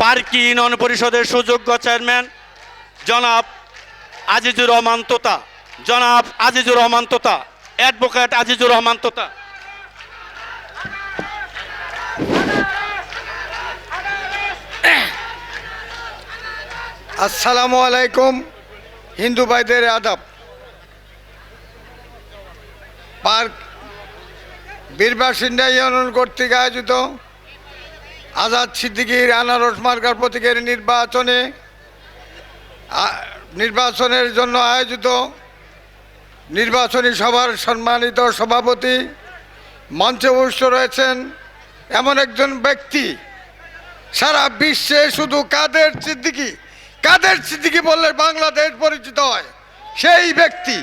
পার্কি union পরিষদের সুযোগ্য chairman, জনাব আজিজুর রহমান তোতা। জনাব আজিজুর রহমান তোতা, অ্যাডভোকেট আজিজুর রহমান তোতা। আসসালামু আলাইকুম, হিন্দু ভাইদের আদাব। পার্ক বীরবাসিন্দা ইউনিয়ন কর্তৃক আয়োজিত আজাদ সিদ্দিকীর আনারস মার্কার প্রতীকের নির্বাচনে নির্বাচনের জন্য আয়োজিত নির্বাচনী সভার সম্মানিত সভাপতি মঞ্চে উপস্থিত রয়েছেন এমন একজন ব্যক্তি। সারা বিশ্বে শুধু কাদের সিদ্দিকি কাদের সিদ্দিকি বললে বাংলাদেশ পরিচিত হয়? সেই ব্যক্তি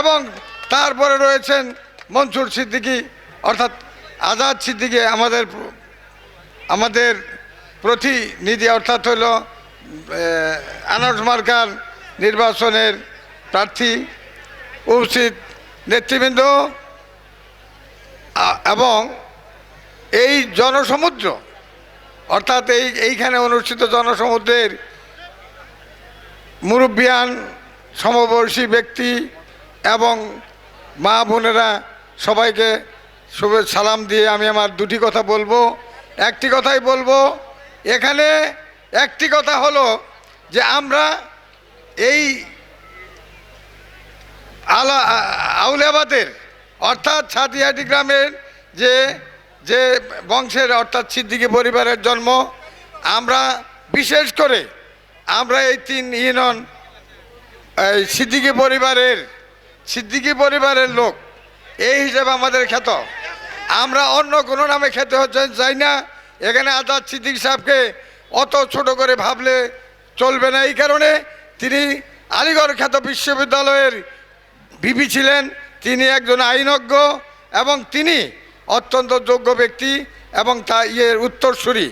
এবং তারপরে রয়েছেন মনসুর সিদ্দিকি, অর্থাৎ আজাদ সিদ্দিকি আমাদের আমাদের প্রতিনিধি অর্থাৎ হইল আনারস মার্কার নির্বাচনের প্রার্থী উপস্থিত নেতৃবৃন্দ এবং এই জনসমুদ্র, অর্থাৎ এই, এইখানে অনুষ্ঠিত জনসমুদ্রের মুরব্বিয়ান সমবয়সী ব্যক্তি এবং মা বোনেরা সবাইকে শুভে, সালাম দিয়ে আমি আমার দুটি কথা বলব। একটি কথাই বলব, এখানে একটি কথা হলো যে আমরা এই আলা, আউলিয়াবাদের, অর্থাৎ ছাতিয়াটি গ্রামের যে যে বংশের, অর্থাৎ সিদ্দিকি পরিবারের জন্ম, আমরা বিশেষ করে আমরা এই তিন ইউনিয়ন, এই সিদ্দিকি পরিবারের সিদ্দিকি পরিবারের লোক, এই হিসেবে আমাদের খ্যাত। আমরা অন্য কোনো নামে খেতে হচ্ছে চাই না। এখানে আজাদ সিদ্দিক সাহেবকে অত ছোট করে ভাবলে চলবে না। এই কারণে তিনি আলিগড় খ্যাত বিশ্ববিদ্যালয়ের ভিপি ছিলেন। তিনি একজন আইনজ্ঞ এবং তিনি অত্যন্ত যোগ্য ব্যক্তি এবং তা ইয়ের উত্তরসূরি।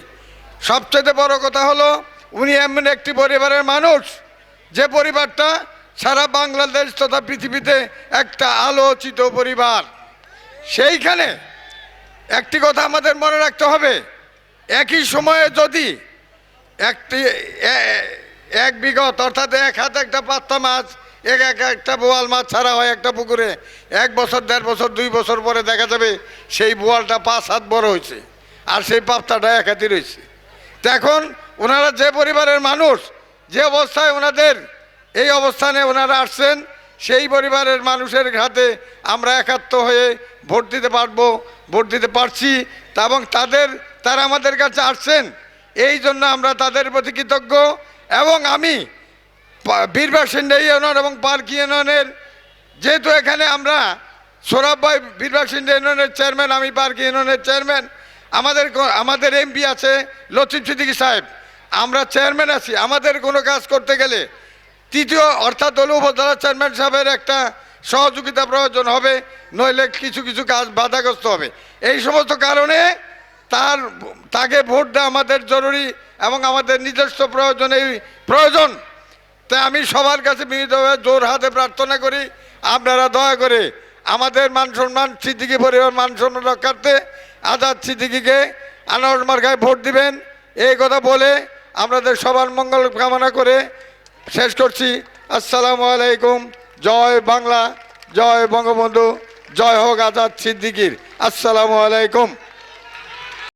সবচেয়ে বড় কথা হলো, উনি এমন একটি পরিবারের মানুষ। যে পরিবারটা সারা বাংলাদেশ তথা পৃথিবীতে একটা আলোচিত পরিবার। সেইখানে একটি কথা আমাদের মনে রাখতে হবে। একই সময়ে যদি একটি এক বিগত, অর্থাৎ এক হাতে একটা পাত্তা মাছ, এক এক একটা বোয়াল মাছ ছাড়া হয় একটা পুকুরে, এক বছর, দেড় বছর, দুই বছর পরে দেখা যাবে সেই বোয়ালটা পাঁচ হাত বড় হয়েছে, আর সেই পাত্তাটা এক হাতি রয়েছে। এখন ওনারা যে পরিবারের মানুষ, যে অবস্থায় ওনাদের এই অবস্থানে ওনারা আসছেন সেই পরিবারের মানুষের হাতে আমরা একাত্ম হয়ে ভোট দিতে পারব, ভোট দিতে পারছি এবং তাদের, তারা আমাদের কাছে আসছেন। এই জন্য আমরা তাদের প্রতি কৃতজ্ঞ এবং আমি পা- বীরবাসিন্দা ইউনিয়ন এবং পার্ক ইউনিয়নের, যেহেতু এখানে আমরা সৌরভ ভাই বীরবাসিন্দা ইউনিয়নের চেয়ারম্যান, আমি পার্ক ইউনিয়নের চেয়ারম্যান, আমাদের আমাদের এমপি আছে লতিফ সিদ্দিকী সাহেব। আমরা চেয়ারম্যান আছি, আমাদের কোনো কাজ করতে গেলে তৃতীয়, অর্থাৎ হল উপজেলা চেয়ারম্যান সাহেবের একটা সহযোগিতা প্রয়োজন হবে, নইলে কিছু কিছু কাজ বাধাগ্রস্ত হবে। এই সমস্ত কারণে তার, তাকে ভোট দেওয়া আমাদের জরুরি এবং আমাদের নিজস্ব প্রয়োজন এই প্রয়োজন। তাই আমি সবার কাছে বিনীতভাবে জোর হাতে প্রার্থনা করি, আপনারা দয়া করে আমাদের মান সম্মান, সিদ্দিকি পরিবার মান সম্মান রক্ষার্থে আজাদ সিদ্দিকিকে আনোয়ার মার্কায় ভোট দিবেন। এই কথা বলে আপনাদের সবার মঙ্গল কামনা করে শেষ করছি। আসসালামু আলাইকুম। জয় বাংলা জয় বঙ্গবন্ধু জয় হোক আজাদ সিদ্দিকির। আসসালামু আলাইকুম।